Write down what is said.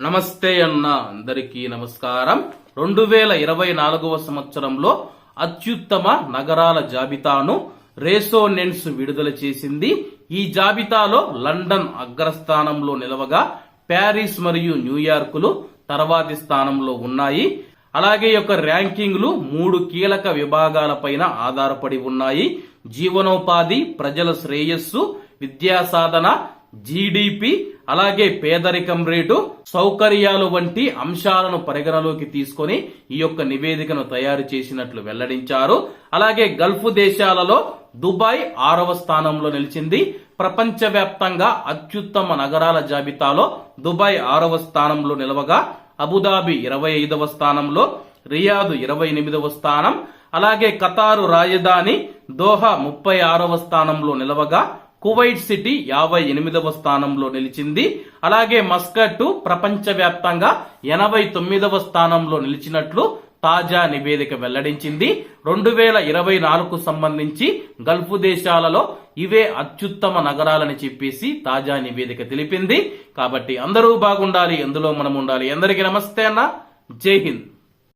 నమస్తే అన్న అందరికీ నమస్కారం. రెండు వేల ఇరవై నాలుగవ సంవత్సరంలో అత్యుత్తమ నగరాల జాబితాను రేసోనెన్స్ విడుదల చేసింది. ఈ జాబితాలో లండన్ అగ్రస్థానంలో నిలవగా ప్యారిస్ మరియు న్యూయార్కులు తర్వాతి స్థానంలో ఉన్నాయి. అలాగే యొక్క ర్యాంకింగ్లు మూడు కీలక విభాగాలపైన ఆధారపడి ఉన్నాయి. జీవనోపాధి ప్రజల శ్రేయస్సు విద్యా సాధన జీడిపి అలాగే పేదరికం రేటు సౌకర్యాలు వంటి అంశాలను పరిగణలోకి తీసుకొని ఈ యొక్క నివేదికను తయారు చేసినట్లు వెల్లడించారు. అలాగే గల్ఫ్ దేశాలలో దుబాయ్ ఆరవ స్థానంలో నిలిచింది. ప్రపంచవ్యాప్తంగా అత్యుత్తమ నగరాల జాబితాలో దుబాయ్ ఆరవ స్థానంలో నిలవగా అబుదాబి ఇరవై ఐదవ స్థానంలో రియాదు ఇరవై ఎనిమిదవ స్థానం అలాగే కతారు రాజధాని దోహా ముప్పై ఆరవ స్థానంలో నిలవగా కువైట్ సిటీ యాభై ఎనిమిదవ స్థానంలో నిలిచింది. అలాగే మస్కట్ ప్రపంచవ్యాప్తంగా ఎనభై తొమ్మిదవ స్థానంలో నిలిచినట్లు తాజా నివేదిక వెల్లడించింది. రెండు వేల ఇరవై నాలుగుకు సంబంధించి గల్ఫ్ దేశాలలో ఇవే అత్యుత్తమ నగరాలని చెప్పేసి తాజా నివేదిక తెలిపింది. కాబట్టి అందరూ బాగుండాలి ఎందులో మనం ఉండాలి అందరికీ నమస్తే అన్న. జై హింద్.